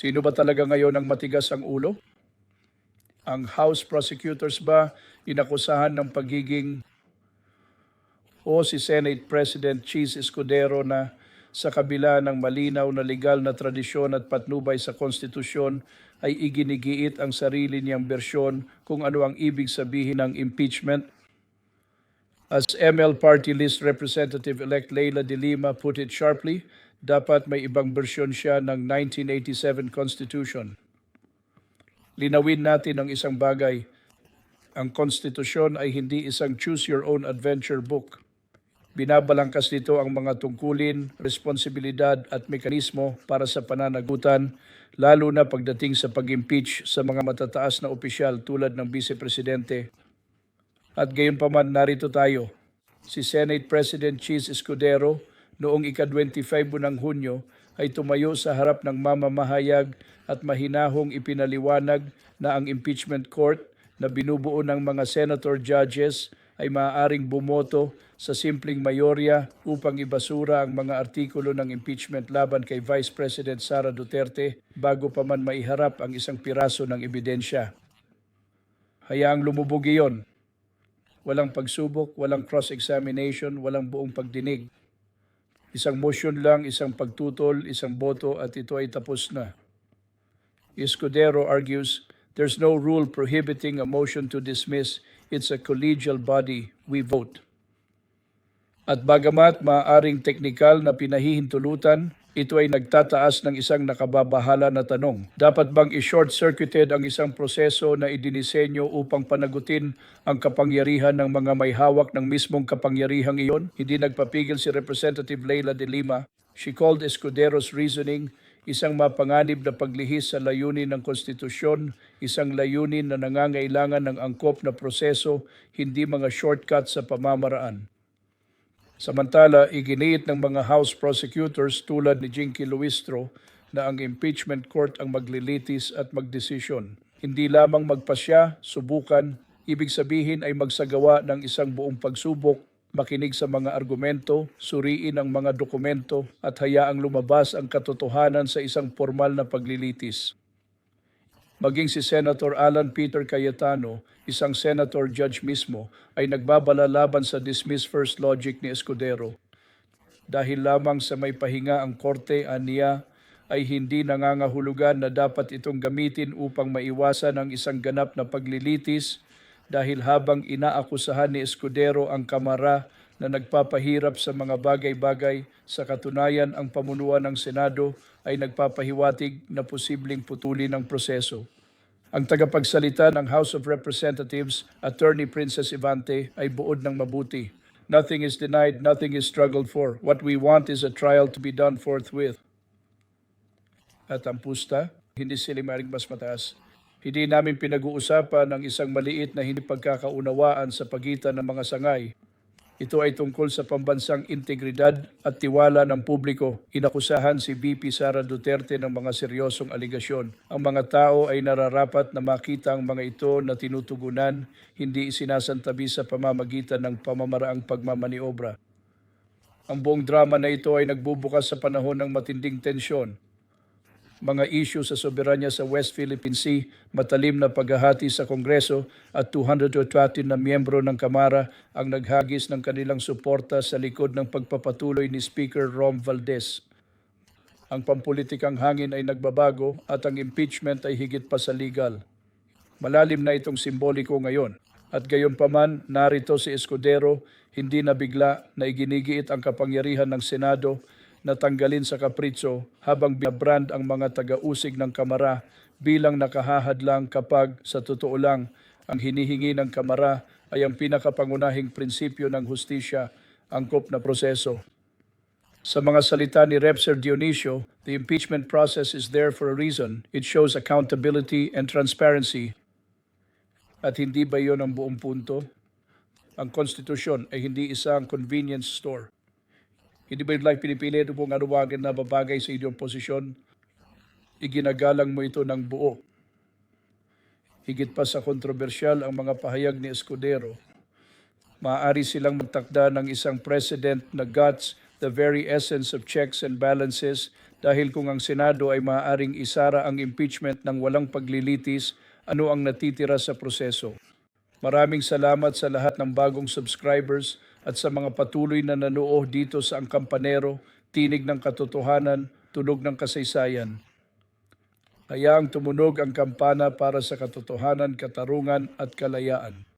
Sino ba talaga ngayon ang matigas ang ulo? Ang House prosecutors ba inakusahan ng pagiging o si Senate President Cheese Escudero na sa kabila ng malinaw na legal na tradisyon at patnubay sa konstitusyon ay iginigiit ang sarili niyang bersyon kung ano ang ibig sabihin ng impeachment? As ML Party List Representative-elect Leila de Lima put it sharply, dapat may ibang bersyon siya ng 1987 Constitution. Linawin natin ang isang bagay. Ang konstitusyon ay hindi isang choose-your-own-adventure book. Binabalangkas nito ang mga tungkulin, responsibilidad at mekanismo para sa pananagutan, lalo na pagdating sa pag-impeach sa mga matataas na opisyal tulad ng Vice Presidente. At gayon pa man narito tayo, si Senate President Cheese Escudero noong ika-25 ng Hunyo ay tumayo sa harap ng mamamahayag at mahinahong ipinaliwanag na ang impeachment court na binubuo ng mga senator judges ay maaaring bumoto sa simpleng mayorya upang ibasura ang mga artikulo ng impeachment laban kay Vice President Sara Duterte bago pa man maiharap ang isang piraso ng ebidensya. Hayaang lumubog iyon. Walang pagsubok, walang cross-examination, walang buong pagdinig. Isang motion lang, isang pagtutol, isang boto at ito ay tapos na. Escudero argues, there's no rule prohibiting a motion to dismiss. It's a collegial body. We vote. At bagamat maaaring teknikal na pinahihintulutan, ito ay nagtataas ng isang nakababahala na tanong. Dapat bang i-short-circuited ang isang proseso na idinisenyo upang panagutin ang kapangyarihan ng mga may hawak ng mismong kapangyarihang iyon? Hindi nagpapigil si Representative Leila de Lima. She called Escudero's reasoning isang mapanganib na paglihis sa layunin ng konstitusyon, isang layunin na nangangailangan ng angkop na proseso, hindi mga shortcut sa pamamaraan. Samantala, iginiit ng mga House prosecutors tulad ni Jinky Luistro na ang impeachment court ang maglilitis at magdesisyon. Hindi lamang magpasya, subukan, ibig sabihin ay magsagawa ng isang buong pagsubok, makinig sa mga argumento, suriin ang mga dokumento at hayaang lumabas ang katotohanan sa isang formal na paglilitis. Maging si Senator Alan Peter Cayetano, isang senator judge mismo, ay nagbabala laban sa dismiss first logic ni Escudero. Dahil lamang sa may pahinga ang korte aniya ay hindi nangangahulugan na dapat itong gamitin upang maiwasan ang isang ganap na paglilitis dahil habang inaakusahan ni Escudero ang kamara na nagpapahirap sa mga bagay-bagay sa katunayan ang pamunuan ng Senado ay nagpapahiwatig na posibleng putulin ang proseso. Ang tagapagsalita ng House of Representatives, Attorney Princess Ivante, ay buod ng mabuti. Nothing is denied, nothing is struggled for. What we want is a trial to be done forthwith. At ang pusta, hindi sila maring mas mataas. Hindi namin pinag-uusapan ang isang maliit na hindi pagkakaunawaan sa pagitan ng mga sangay. Ito ay tungkol sa pambansang integridad at tiwala ng publiko. Inakusahan si VP Sara Duterte ng mga seryosong aligasyon. Ang mga tao ay nararapat na makita ang mga ito na tinutugunan, hindi isinasantabi sa pamamagitan ng pamamaraang pagmamaniobra. Ang buong drama na ito ay nagbubukas sa panahon ng matinding tensyon mga issue sa soberanya sa West Philippine Sea, matalim na paghahati sa Kongreso at 220 na miyembro ng Kamara ang naghagis ng kanilang suporta sa likod ng pagpapatuloy ni Speaker Rom Valdez. Ang pampulitikang hangin ay nagbabago at ang impeachment ay higit pa sa legal. Malalim na itong simboliko ngayon. At gayon pa man, narito si Escudero, hindi na bigla na iginigiit ang kapangyarihan ng Senado na tanggalin sa kapritso habang binabrand ang mga taga-usig ng kamara bilang nakahahadlang kapag sa totoo lang ang hinihingi ng kamara ay ang pinakapangunahing prinsipyo ng hustisya, angkop na proseso. Sa mga salita ni Rep. Sir Dionisio, the impeachment process is there for a reason. It shows accountability and transparency. At hindi ba yon ang buong punto? Ang konstitusyon ay hindi isang convenience store. Hindi ba yung like pinipili ito kung ano na babagay sa inyong posisyon? Iginagalang mo ito ng buo. Higit pa sa kontrobersyal ang mga pahayag ni Escudero. Maaari silang magtakda ng isang president na guts the very essence of checks and balances dahil kung ang Senado ay maaaring isara ang impeachment ng walang paglilitis, ano ang natitira sa proseso? Maraming salamat sa lahat ng bagong subscribers at sa mga patuloy na nanoo dito sa Ang Kampanero, Tinig ng Katotohanan, Tunog ng Kasaysayan. Hayaang tumunog ang kampana para sa katotohanan, katarungan at kalayaan.